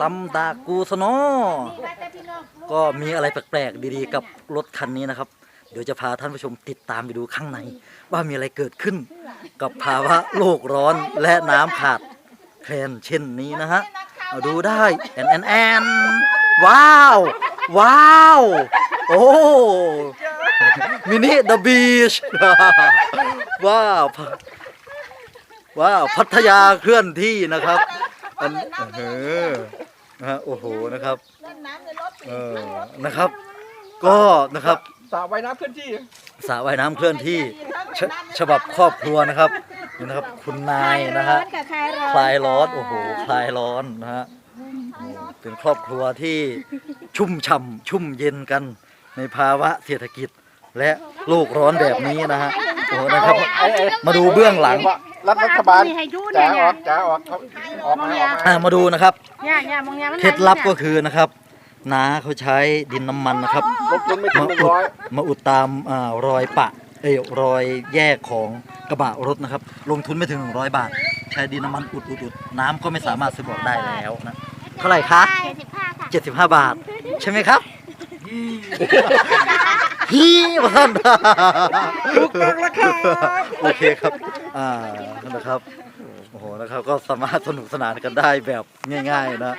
ตำดากูสนอ ก็มีอะไรแปลกๆดีๆ กับรถคันนี้นะครับ เดี๋ยวจะพาท่านผู้ชมติดตามไปดูข้างใน ว่ามีอะไรเกิดขึ้น กับภาวะโลกร้อนและน้ำขาดแคลนเช่นนี้นะฮะเอาดูได้แอนแอนแอนว้าว ว้าว โอ้มินิเดอะบีชว้าวว้าวพัทยาเคลื่อนที่นะครับ อันเออนะฮะโอ้โหนะครับเล่นน้ำในรถเออนะครับ ก็นะครับสระว่ายน้ำเคลื่อนที่สระว่ายน้ำเคลื่อนที่ฉฉบับครอบครัวนะครับนี่นะครับ คุณนายนะฮะกับคลายร้อนคลายร้อนโอ้โหคลายร้อนนะฮะเป็นครอบครัวที่ชุ่มฉ่ำชุ่มเย็นกันในภาวะเศรษฐกิจและโลกร้อนแบบนี้นะฮะ โอ้โหนะครับ มาดูเบื้องหลัง รัฐรัฐบาลให้ยุ่นจ๋าเนี่ยออกจ๋าออกเขาออกมาออกมาอ่ามาดูนะครับ เนี่ยเนี่ยมองเนี่ยมันเคล็ดลับก็คือนะครับน้าเขาใช้ดินน้ำมันนะครับลดทุนไม่ถึงมาหนึ่งอุดร้อยมาอุดตามอารอยปะเอยรอยแยกของกระบะรถนะครับ ลงทุนไม่ถึง 100 บาท ใช้ดินน้ำมันอุดอุดอุดน้ำก็ไม่สามารถซึมออกได้แล้วนะเท่าไหร่คะเจ็ดสิบห้าค่ะ75 บาท ใช่ไหมครับ ฮีมาท่านถูกต้องแล้วครับโอเคครับอ่านะครับโอ้โหนะครับก็สามารถสนุกสนานกันได้แบบง่าย ๆ นะ